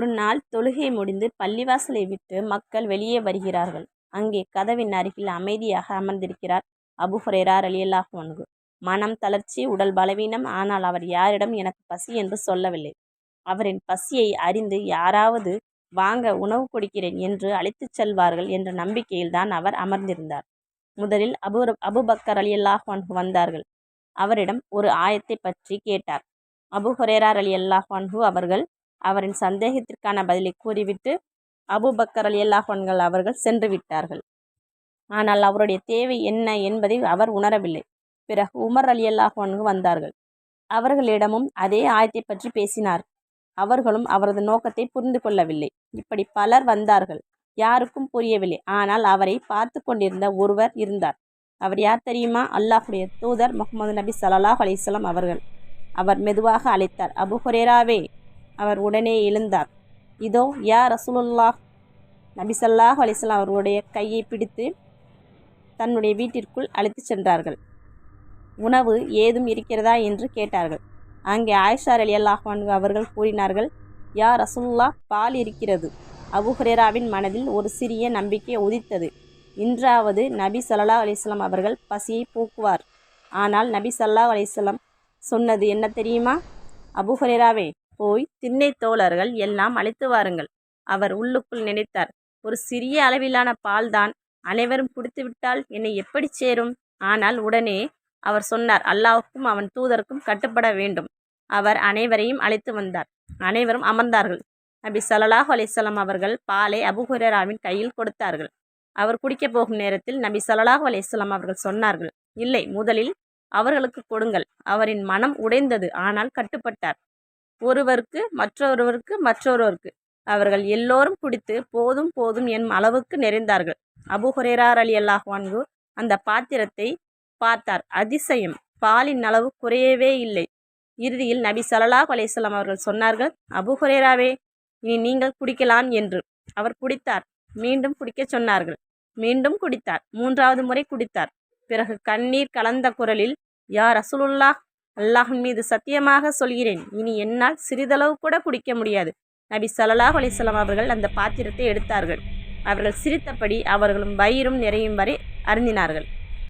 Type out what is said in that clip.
ஒரு நாள் தொழுகை முடிந்து பள்ளிவாசலை விட்டு மக்கள் வெளியே வருகிறார்கள். அங்கே கதவின் அருகில் அமைதியாக அமர்ந்திருக்கிறார் அபு ஹுரேரார் ரலியல்லாஹு அன்ஹு. மனம் தளர்ச்சி உடல் பலவீனம் ஆனால் அவர் யாரிடம் எனக்கு பசி என்று சொல்லவில்லை. அவரின் பசியை அறிந்து யாராவது வாங்க உணவு கொடுக்கிறேன் என்று அழைத்துச் செல்வார்கள் என்ற நம்பிக்கையில்தான் அவர் அமர்ந்திருந்தார். முதலில் அபு அபுபக்கர் அலியல்லாஹ் அன்ஹு வந்தார்கள். அவரிடம் ஒரு ஆயத்தை பற்றி கேட்டார். அபு ஹுரேரார் அலி அல்லாஹ் அவர்கள் அவரின் சந்தேகத்திற்கான பதிலை கூறிவிட்டு அபுபக்கர் அலி அல்லாஹன்கள் அவர்கள் சென்று விட்டார்கள். ஆனால் அவருடைய தேவை என்ன என்பதை அவர் உணரவில்லை. பிறகு உமர் அலி அல்லாஹன்கு வந்தார்கள். அவர்களிடமும் அதே ஆயத்தை பற்றி பேசினார். அவர்களும் அவரது நோக்கத்தை புரிந்து கொள்ளவில்லை. இப்படி பலர் வந்தார்கள். யாருக்கும் புரியவில்லை. ஆனால் அவரை பார்த்து கொண்டிருந்த ஒருவர் இருந்தார். அவர் யார் தெரியுமா? அல்லாஹுடைய தூதர் முகமது நபி சல்லாஹ் அலிஸ்லாம் அவர்கள். அவர் மெதுவாக அழைத்தார். அபு ஹுரேராவே! அவர் உடனே எழுந்தார். இதோ யா ரசூலுல்லாஹ். நபி சல்லாஹ் அலிஸ்லாம் அவர்களுடைய கையை பிடித்து தன்னுடைய வீட்டிற்குள் அழைத்து சென்றார்கள். உணவு ஏதும் இருக்கிறதா என்று கேட்டார்கள். அங்கே ஆயிஷார் அலி அல்லாஹான் அவர்கள் கூறினார்கள் யா ரசுல்லா பால் இருக்கிறது. அபுஹுரேராவின் மனதில் ஒரு சிறிய நம்பிக்கை உதித்தது. இன்றாவது நபி சல்லா அலிஸ்லாம் அவர்கள் பசியை போக்குவார். ஆனால் நபி சல்லா அலிஸ்லாம் சொன்னது என்ன தெரியுமா? அபுஹுரேராவே போய் திண்ணை தோழர்கள் எல்லாம் அழைத்து வாருங்கள். அவர் உள்ளுக்குள் நினைத்தார். ஒரு சிறிய அளவிலான பால்தான் அனைவரும் குடித்துவிட்டால் என்னை எப்படி சேரும்? ஆனால் உடனே அவர் சொன்னார் அல்லாவுக்கும் அவன் தூதருக்கும் கட்டுப்பட வேண்டும். அவர் அனைவரையும் அழைத்து வந்தார். அனைவரும் அமர்ந்தார்கள். நபி சல்லாஹ் அலிசல்லாம் அவர்கள் பாலை அபுஹுரராவின் கையில் கொடுத்தார்கள். அவர் குடிக்கப் போகும் நேரத்தில் நபி சல்லாஹ் அலிஸ்லாம் அவர்கள் சொன்னார்கள் இல்லை முதலில் அவர்களுக்கு கொடுங்கள். அவரின் மனம் உடைந்தது ஆனால் கட்டுப்பட்டார். ஒருவருக்கு மற்றொருவருக்கு மற்றொருவருக்கு. அவர்கள் எல்லோரும் குடித்து போதும் போதும் என் அளவுக்கு நிறைந்தார்கள். அபு ஹுரேரார் அலி அல்லாஹ்வான்கு அந்த பாத்திரத்தை பார்த்தார். அதிசயம். பாலின் அளவு குறையவே இல்லை. இறுதியில் நபி சல்லாஹ் அலிஸ்லாம் அவர்கள் சொன்னார்கள் அபு ஹுரேராவே இனி நீங்கள் குடிக்கலாம் என்று. அவர் குடித்தார். மீண்டும் குடிக்கச் சொன்னார்கள். மீண்டும் குடித்தார். மூன்றாவது முறை குடித்தார். பிறகு கண்ணீர் கலந்த குரலில் யார் ரசூலுல்லாஹ் அல்லாஹின் மீது சத்தியமாக சொல்கிறேன். இனி என்னால் சிறிதளவு கூட குடிக்க முடியாது. நபி சல்லாஹ் அலிஸ்லாம் அவர்கள் அந்த பாத்திரத்தை எடுத்தார்கள். அவர்கள் சிரித்தபடி அவர்களும் வயிறும் நிறையும் வரை அருந்தினார்கள்.